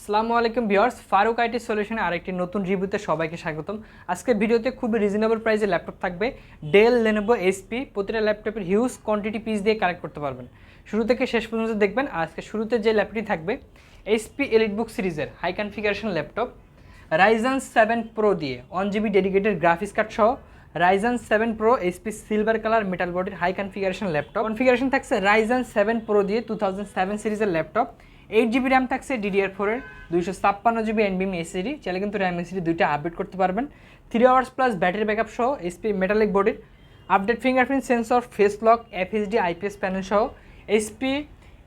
আসসালামু আলাইকুম viewers, Faruk IT সলিউশনে আরেকটি নতুন রিভিউতে সবাইকে স্বাগতম। আজকের ভিডিওতে খুবই রিজনেবল প্রাইসে ল্যাপটপ থাকবে। ডেল লেনোভো এসপি প্রতিটা ল্যাপটপের হিউজ কোয়ান্টিটি পিস দিয়ে কালেক্ট করতে পারবেন। শুরু থেকে শেষ পর্যন্ত দেখবেন আজকে শুরুতে যে ল্যাপটপটি থাকবে এসপি এলিট বুক সিরিজের high configuration laptop Ryzen seven pro দিয়ে one GB dedicated graphics card সহ Ryzen seven pro HP silver colour metal বডির হাই কনফিগারেশন ল্যাপটপ কনফিগারেশন থাকছে রাইজন সেভেন প্রো দিয়ে টু থাউজেন্ড সেভেন সিরিজের ল্যাপটপ এইট জিবি র্যাম থাকছে DDR ফোরের দুইশো ছাপ্পান্ন জিবি এনবিএম এসিডি চাইলে কিন্তু র্যাম এসিডি দুইটা আপডেট করতে পারবেন। Three hours plus battery backup সহ এসপি মেটালিক বডির update fingerprint sensor face lock FHD IPS panel সহ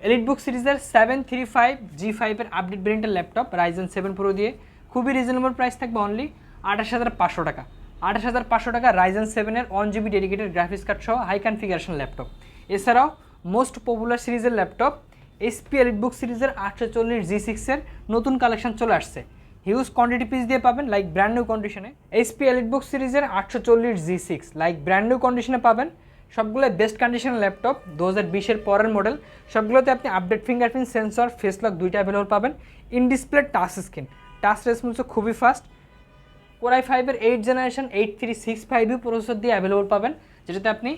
এলিট বুক সিরিজের সেভেন থ্রি ফাইভ জি ফাইভের আপডেট ব্রেন্টের ল্যাপটপ রাইজন সেভেন প্রো দিয়ে, খুবই রিজনেবল প্রাইস থাকবে অনলি আঠাশ হাজার পাঁচশো টাকা। আঠাশ হাজার পাঁচশো টাকা রাইজন সেভেনের one GB dedicated graphics card সহ হাই কনফিগারেশন ল্যাপটপ এছাড়াও মোস্ট পপুলার সিরিজের ল্যাপটপ এসপি এলিট বুক সিরিজের আটশো চল্লিশ জি সিক্সের নতুন কালেকশন চলে আসছে। হিউজ কোয়ান্টিটি পিস দিয়ে পাবেন লাইক ব্র্যান্ড নিউ কন্ডিশনে এসপি এলিট বুক সিরিজের আটশো চল্লিশ G six like brand new কন্ডিশনে পাবেন। সবগুলো বেস্ট কন্ডিশন ল্যাপটপ দু হাজার বিশের পরের মডেল সবগুলোতে আপনি update fingerprint sensor face lock দুইটা অ্যাভেলেবল পাবেন। In display touch screen touch রেসপন্সও খুবই ফাস্ট কোরাই ফাইভের eight generation eight three six five processor দিয়ে অ্যাভেলেবল পাবেন। যেটাতে আপনি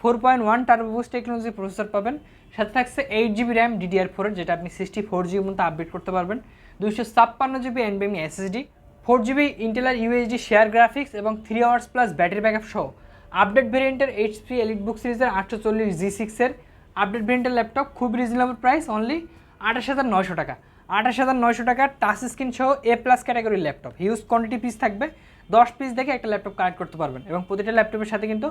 four point one turbo boost technology processor পাবেন। সাথে থাকছে এইট জিবি র্যাম ডিডিআর ফোরের যেটা আপনি সিক্সটি ফোর জিবির মতো আপডেট করতে পারবেন। দুইশো ছাপ্পান্ন জিবি এনবিএমি এসএসডি ফোর জিবি ইন্টেলার ইউএসডি শেয়ার গ্রাফিক্স এবং three hours plus battery backup সহ। আপডেট ভেরিয়েন্টের এইচপি এলিট বুক সিরিজের আটশো চল্লিশ জি সিক্সের আপডেট ভেরিয়েন্টের ল্যাপটপ খুব রিজনেবল প্রাইস অনলি আঠাশ হাজার নয়শো টাকা। আঠাশ হাজার নয়শো টাকার টাচ স্ক্রিন সহ এ প্লাস ক্যাটাগরির ল্যাপটপ হিউজ কোয়ান্টিটি পিস থাকবে। দশ পিস দেখে একটা ল্যাপটপ কালেক্ট করতে পারবেন এবং প্রতিটা ল্যাপটপের সাথে কিন্তু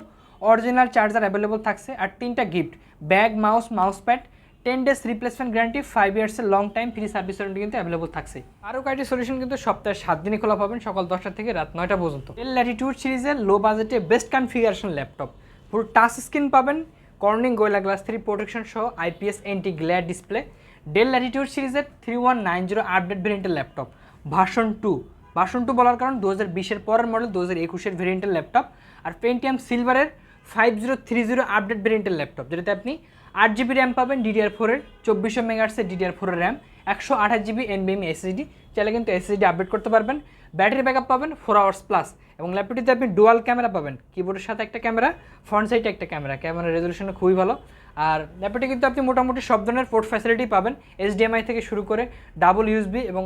অরিজিনাল চার্জার অ্যাভেলেবল থাকছে আর তিনটা gift bag mouse mouse pad ten days replacement guarantee five ইয়ার্সের long time free service warranty কিন্তু অ্যাভেলেবল থাকছে। আরও কয়েকটি সলিউশন কিন্তু সপ্তাহে সাত দিনে খোলা পাবেন সকাল দশটা থেকে রাত নয়টা পর্যন্ত। এল ল্যাটিটিউড সিরিজের লো বাজেটে বেস্ট কনফিগারেশন ল্যাপটপ পুরো টাচ স্ক্রিন পাবেন Corning Gorilla glass three protection সহ IPS anti glare display Dell Latitude সিরিজের three one nine zero update ভেরিয়েন্টের laptop version two version two বলার কারণ দু হাজার বিশের পরের মডেল দু হাজার একুশের ভেরিয়েন্টের ল্যাপটপ আর পেন্টিয়াম সিলভারের five zero three zero update ভেরিয়েন্টের ল্যাপটপ যেটাতে আপনি আট জিবি র্যাম পাবেন ডিডিআর ফোরের চব্বিশশো মেগাহার্সের ডিডিআর ফোরের র্যাম একশো আঠাশ জিবি এনবিএম এসএসডি চাইলে কিন্তু এসএসডি আপডেট করতে পারবেন। ব্যাটারি ব্যাকআপ পাবেন ফোর আওয়ার্স প্লাস এবং ল্যাপটপটিতে আপনি ডুয়াল ক্যামেরা পাবেন। কিবোর্ডের সাথে একটা ক্যামেরা ফ্রন্ট সাইডে একটা ক্যামেরা ক্যামেরার রেজলিউশন খুবই ভালো। আর ল্যাপটপে কিন্তু আপনি মোটামুটি সব ধরনের পোর্ট ফ্যাসিলিটি পাবেন। এইচডিএমআই থেকে শুরু করে ডাবল ইউএসবি এবং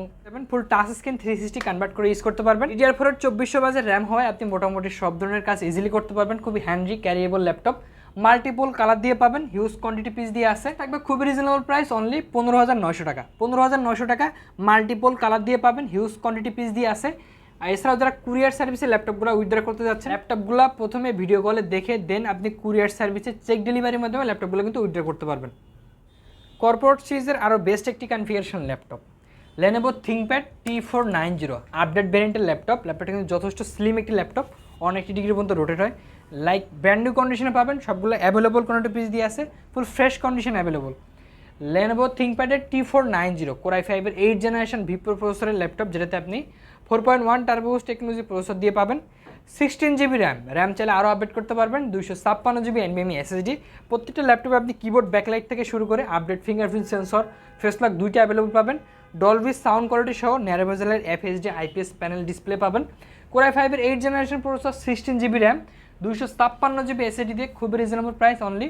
full touch screen three sixty convert করে ইউজ করতে পারবেন। ডিডিআর ফোরের চব্বিশশো বাজের র্যাম হয় আপনি মোটামুটি সব ধরনের কাজ ইজিলি করতে পারবেন। খুবই handy carriable laptop multiple colour দিয়ে পাবেন। হিউজ কোয়ান্টিটি পিস দিয়ে আছে। থাকবে খুবই রিজনেবল প্রাইস অনলি পনেরো হাজার নয়শো টাকা। পনেরো হাজার নয়শো টাকা মাল্টিপল কালার দিয়ে পাবেন। হিউজ কোয়ান্টিটি পিস দিয়ে আছে। আর এছাড়াও যারা কুরিয়ার সার্ভিসে ল্যাপটপগুলো উইথড্র করতে যাচ্ছেন, ল্যাপটপগুলো প্রথমে ভিডিও কলে দেখে দেন আপনি কুরিয়ার সার্ভিসে চেক ডেলিভারির মাধ্যমে ল্যাপটপগুলো কিন্তু উইথড্র করতে পারবেন। কর্পোরেট সিরিজের আরও বেস্ট একটি configuration laptop Lenovo ThinkPad T four nine zero update ভ্যারিয়েন্টের laptop. ল্যাপটপটা কিন্তু যথেষ্ট স্লিম একটি ল্যাপটপ অনেকটি ডিগ্রি পর্যন্ত রোটেট হয়। লাইক ব্র্যান্ড নিউ কন্ডিশনে পাবেন, সবগুলো অ্যাভেলেবল কোনো একটা পিস দিয়ে আছে full fresh condition available Lenovo থিঙ্কপ্যাডের T four nine zero core i ফাইভের এইট জেনারেশন ভিপ্রো প্রসেসরের ল্যাপটপ, যেটাতে আপনি four point one turbo technology processor দিয়ে পাবেন। সিক্সটিন জিবি র্যাম র্যাম চাইলে আরও আপডেট করতে পারবেন। দুইশো ছাপ্পান্ন জিবি এনবিএমি এসএসডি প্রত্যেকটা ল্যাপটপে আপনি কিবোর্ড ব্যাকলাইট থেকে শুরু করে update fingerprint sensor face lock দুইটা অ্যাভেলেবল পাবেন। ডলবি সাউন্ড কোয়ালিটি সহ ন্যারোভেজেলের এফএসডি আইপিএস প্যানেল ডিসপ্লে পাবেন। কোরাই ফাইভের eight generation processor sixteen GB RAM দুইশো ছাপ্পান্ন জিবি এসএসডি দিয়ে খুবই রিজনেবল প্রাইস অনলি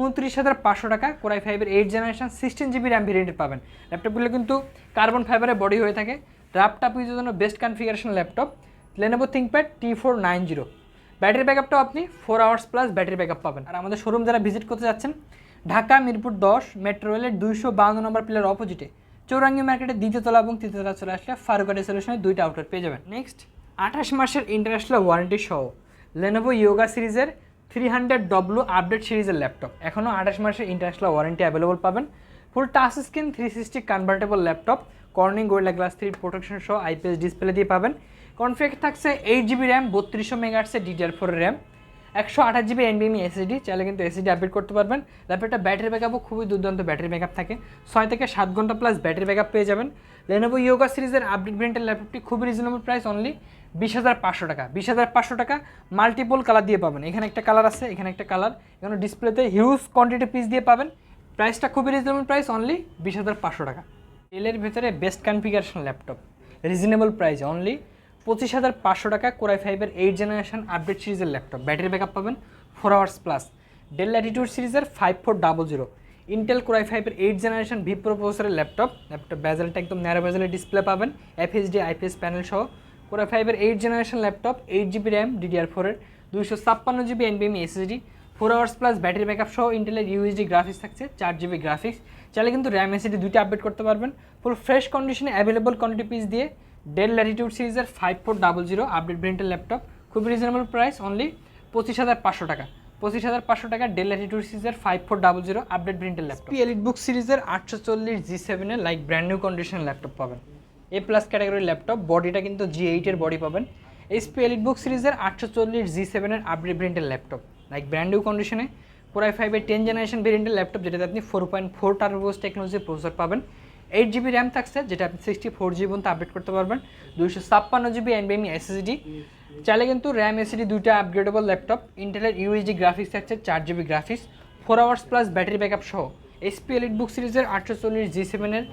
উনত্রিশ হাজার পাঁচশো টাকা কোরাই ফাইভের eight generation sixteen GB RAM ভেরিয়েন্টের পাবেন। ল্যাপটপগুলো কিন্তু কার্বন ফাইবারের বডি হয়ে থাকে। ল্যাপটপ ইউজের জন্য best configuration laptop Lenovo ThinkPad T four nine zero battery ব্যাকআপটাও আপনি four hours plus battery backup পাবেন। আর আমাদের শোরুম যারা ভিজিট করতে যাচ্ছেন, ঢাকা, মিরপুর দশ মেট্রো রেলের দুইশো বাউন্ন নম্বর পিলার অপোজিটে চৌরাঙ্গি মার্কেটের দ্বিতীয় তলা এবং তৃতীয় তলা চলে আসলে ফারুকাটি সলিউশনের দুইটা আউটলেট পেয়ে যাবেন। নেক্সট আঠাশ মাসের ইন্টারন্যাশনাল ওয়ারেন্টি সহ লেনোভো ইয়োগা সিরিজের থ্রি হান্ড্রেড ডব্লু আপডেট সিরিজের ল্যাপটপ এখনও আঠাশ মাসের ইন্টারন্যাশনাল ওয়ারেন্টি অ্যাভেলেবল পাবেন। Full touch screen three sixty convertible laptop Corning Gorilla glass three protection সহ আইপিএস ডিসপ্লে দিয়ে পাবেন। কনফিগ থাকছে এইট জিবি র্যাম বত্রিশশো মেগাহার্সের ডিডিআর ফোর র্যাম একশো আঠাশ জিবি এনবিএমি এসএসডি চাইলে কিন্তু এসএসডি আপডেট করতে পারবেন। ল্যাপটপটা ব্যাটারি ব্যাকআপও খুবই দুর্দান্ত ব্যাটারি ব্যাকআপ থাকে। ছয় থেকে সাত ঘণ্টা প্লাস ব্যাটারি ব্যাকআপ পেয়ে যাবেন। লেনোভো ইয়োগা সিরিজের আপডেট ভেরিয়েন্টের ল্যাপটপটি খুবই রিজনেবল প্রাইস অনলি বিশ হাজার পাঁচশো টাকা। বিশ হাজার পাঁচশো টাকা মাল্টিপল কালার দিয়ে পাবেন। এখানে একটা কালার আছে, এখানে একটা কালার এখানে ডিসপ্লেতে হিউজ কোয়ান্টিটি পিস দিয়ে পাবেন। প্রাইসটা খুবই রিজনেবল প্রাইস অনলি বিশ হাজার পাঁচশো টাকা। এলের ভেতরে best configuration laptop reasonable price only পঁচিশ হাজার পাঁচশো টাকা কোরাই ফাইভের এইট জেনারেশন আপডেট সিরিজের ল্যাপটপ ব্যাটারি ব্যাকআপ পাবেন। Four hours plus Dell Latitude সিরিজের five four double zero Intel core i ফাইভের এইট জেনারেশন ভি প্রো প্রসেসরের ল্যাপটপ ল্যাপটপ ব্যাজেলটা একদম ন্যারো ব্যাজেলের ডিসপ্লে পাবেন। এফএসডি আইপিএস প্যানেল সহ। কোরাই ফাইভের eight generation laptop eight GB RAM DDR ফোরের দুইশো ছাপ্পান্ন GB এনবিএমি SSD four hours plus battery backup সহ ইন্টেলের ইউএসডি গ্রাফিক্স থাকছে, চার জিবি গ্রাফিক্স চাইলে কিন্তু র্যাম এসএসডি দুইটা আপডেট করতে পারবেন। ফুল ফ্রেশ কন্ডিশনে অ্যাভেলেবল কোয়ান্টিটি পিস দিয়ে ডেল ল্যাটিটিউড সিরিজের five four double zero update ব্রেন্টের laptop খুবই রিজনেবল প্রাইস অনলি পঁচিশ হাজার পাঁচশো টাকা। পঁচিশ হাজার পাঁচশো টাকা ডেল ল্যাটিটিউড সিরিজের five four double zero update প্রিন্টের ল্যাপটপ এলিট বুক সিরিজের আটশো চল্লিশ জি সেভেনের লাইক ব্র্যান্ড নিউ কন্ডিশনের ল্যাপটপ পাবেন। এ প্লাস ক্যাটাগরির ল্যাপটপ বডিটা কিন্তু জি এইটের বডি পাবেন। এইচপি এলিট বুক সিরিজের আটশো চল্লিশ জি সেভেনের আপডেট প্রিন্টের ল্যাপটপ লাইক ব্র্যান্ড নিউ কন্ডিশনে কোরাই ফাইভের টেন জেনারেশন ভেরিয়েন্টের ল্যাপটপ যেটাতে আপনি ফোর পয়েন্ট ফোর টার্বোস টেকনোলজির প্রসেসর পাবেন। এইট জিবি র্যাম থাকছে, যেটা আপনি সিক্সটি ফোর জিবি পর্যন্ত আপডেট করতে পারবেন। দুইশো ছাপ্পান্ন জিবি এনবিএমি এসএসডি চাইলে কিন্তু র্যাম এসিডি দুইটা আপগ্রেডেবল ল্যাপটপ ইন্টেলের ইউএসডি গ্রাফিক্স থাকছে, চার GB graphics four hours plus battery backup সহ। এসপি এলিট বুক সিরিজের আটশো চল্লিশ জি সেভেনের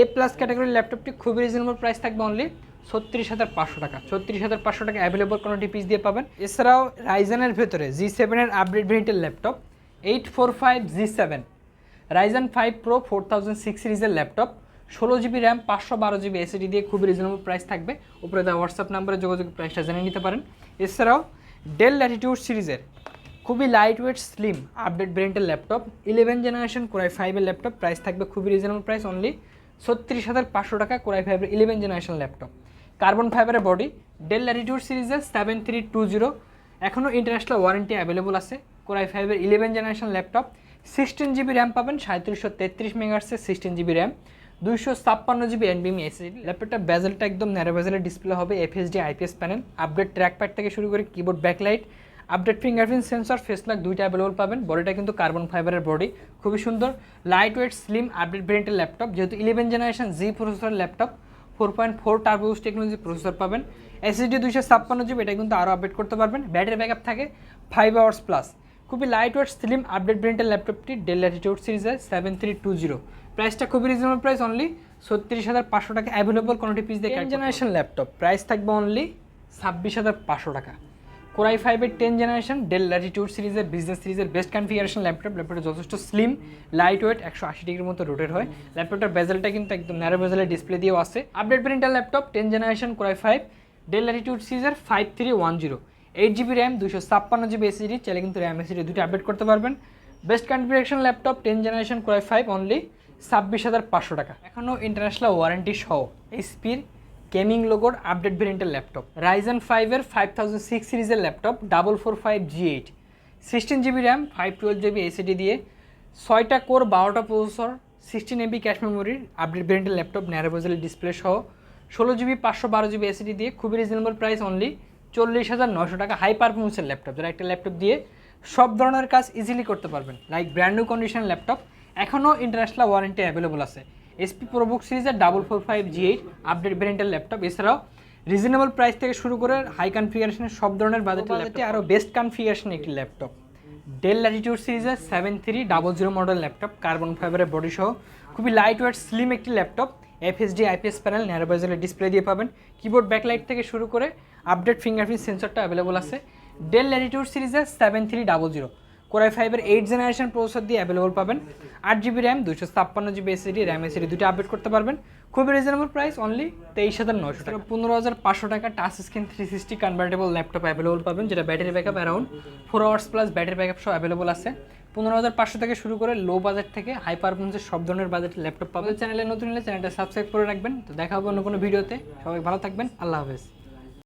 এ প্লাস ক্যাটাগরির ল্যাপটপটি খুবই রিজনেবল প্রাইস থাকবে অনলি ছত্রিশ হাজার পাঁচশো টাকা। ছত্রিশ হাজার পাঁচশো টাকা অ্যাভেলেবল কোনো পিস দিয়ে পাবেন। এছাড়াও রাইজানের ভেতরে জি সেভেনের আপডেট ভেরিয়েন্টের laptop eight four five G seven Ryzen five pro four thousand six সিরিজের ল্যাপটপ, ষোলো জিবি র্যাম পাঁচশো বারো জিবি এসিডি দিয়ে খুবই রিজনেবল প্রাইস থাকবে। উপরে দেওয়া হোয়াটসঅ্যাপ নাম্বারে যোগাযোগ প্রাইসটা জেনে নিতে পারেন। এছাড়াও ডেল ল্যাটিটিউড সিরিজের খুবই light wait slim update ব্রেন্টের laptop eleven generation core i ফাইভের ল্যাপটপ প্রাইস থাকবে খুবই রিজনেবল প্রাইস অনলি ছত্রিশ হাজার পাঁচশো টাকা কোরাই ফাইভের ইলেভেন জেনারেশন ল্যাপটপ। কার্বন ফাইবারের বডি ডেল ল্যাটিটিউড সিরিজের সেভেন থ্রি টু জিরো এখনও ইন্টারন্যাশনাল ওয়ারেন্টি অ্যাভেলেবল আছে। কোরাই ফাইভের eleven generation laptop sixteen GB RAM পাবেন সাঁত্রিশশো তেত্রিশ মেগার্সের সিক্সটিন জিবি র্যাম দুইশো ছাপ্পান্ন জিবি এনবিএমি এসএসডি ল্যাপটপটা বেজেলটা একদম ন্যারো বেজেলের ডিসপ্লে হবে FHD IPS panel update trackpad থেকে শুরু করে keyboard backlight update fingerprint sensor face দুইটা অ্যাভেলেবল পাবেন বডিটা কিন্তু কার্বন ফাইবারের বডি খুবই সুন্দর লাইট ওয়েট স্লিম আপডেট ব্রেন্টের ল্যাপটপ যেহেতু eleven generation G processor laptop four point four turbos technology processor পাবেন এসএসডি দুইশো ছাপ্পান্ন জিবি এটা কিন্তু আরও আপডেট করতে পারবেন ব্যাটারি ব্যাকআপ থাকে ফাইভ আওয়ার্স প্লাস খুবই লাইট ওয়েট স্লিম আপডেট ব্রেন্টের ল্যাপটপটি ডেল ল্যাটিটিউড সিরিজের সেভেন থ্রি টু জিরো প্রাইসটা খুবই রিজনেবল প্রাইস অনলি ছত্রিশ হাজার পাঁচশো টাকা অ্যাভেলেবল কোনোটি পিস দিয়ে জেনারেশন ল্যাপটপ প্রাইস থাকবে অনলি ছাব্বিশ হাজার পাঁচশো টাকা। কোরাই ফাইভের টেন জেনারেশন ডেল ল্যাটিটিউড সিরিজের বিজনেস সিরিজের বেস্ট কনফিগারেশন ল্যাপটপ ল্যাপটপটা যথেষ্ট স্লিম লাইট ওয়েট একশো আশি ডিগ্রির মতো রোটেট হয়। ল্যাপটপটার বেজেলটা কিন্তু একদম ন্যারো বেজেলের ডিসপ্লে দিয়েও আছে। Update printer laptop ten generation core i five Dell Latitude সিরিজের five three one zero eight GB RAM দুশো ছাপ্পান্ন জিবি এসিডি চাইলে কিন্তু র্যাম এসিডি দুটো আপডেট করতে পারবেন। Best configuration laptop ten generation core i five only ছাব্বিশ হাজার পাঁচশো টাকা। এখনও ইন্টারন্যাশনাল ওয়ারেন্টি সহ এইচপির গেমিং লোগোর আপডেট ভেরিয়েন্টের ল্যাপটপ রাইজেন ফাইভের ফাইভ থাউজেন্ড সিক্স সিরিজের laptop double four five G eight sixteen GB RAM five twelve GB SSD দিয়ে ছয়টা কোর বারোটা প্রসেসর সিক্সটিন এমবি ক্যাশ মেমোরির আপডেট ভেরিয়েন্টের ল্যাপটপ ন্যারোভেজেল ডিসপ্লে সহ ষোলো জিবি পাঁচশো বারো জিবি এসিডি দিয়ে খুবই রিজনেবল প্রাইস অনলি চল্লিশ হাজার নশো টাকা হাই পারফরমেন্সের ল্যাপটপ যারা একটা ল্যাপটপ দিয়ে সব ধরনের কাজ ইজিলি করতে পারবেন। Like brand new condition laptop এখনও ইন্টারন্যাশনাল ওয়ারেন্টি অ্যাভেলেবল আছে। এসপি প্রোবুক সিরিজের double four five G eight update ভেরিয়েন্টের ল্যাপটপ এছাড়াও রিজনেবল প্রাইস থেকে শুরু করে হাই কনফিগারেশনের সব ধরনের বাজেটের ল্যাপটপ আরও বেস্ট কনফিগারেশন একটি ল্যাপটপ ডেল ল্যাটিটিউড সিরিজের seven three double zero model laptop carbon ফাইবারের বডি সহ। খুবই লাইট ওয়েট স্লিম একটি ল্যাপটপ এফএসডি আইপিএস প্যানেল ন্যারোবাইজেলের ডিসপ্লে দিয়ে পাবেন। কিবোর্ড ব্যাকলাইট থেকে শুরু করে আপডেট ফিঙ্গারপ্রিন্ট সেন্সরটা অ্যাভেলেবল আছে। ডেল ল্যাটিটিউড সিরিজের seven three double zero core i ফাইভের এইট জেনারেশন প্রসেসর দিয়ে অ্যাভেলেবল পাবেন। আট জিবি র্যাম দুশো ছাপ্পান্ন জিবি এসিডি র্যাম এসিডি দুটো আপডেট করতে পারবেন। খুবই রিজনেবল প্রাইস অনলি তেইশ হাজার নশো টাকা। পনেরো হাজার পাঁচশো টাকা touch screen three sixty convertible laptop available পাবেন, যেটা battery backup around four hours plus battery backup সহ অ্যাভেলেবল আছে। পনেরো হাজার পাঁচশো থেকে শুরু করে লো বাজেট থেকে হাই পারফরমেন্সের সব ধরনের বাজেটের ল্যাপটপ পাবেন। চ্যানেলে নতুন হলে চ্যানেলটা সাবস্ক্রাইব করে রাখবেন। তো দেখা হবে অন্য কোনো ভিডিওতে। সবাই ভালো থাকবেন। আল্লাহ হাফেজ।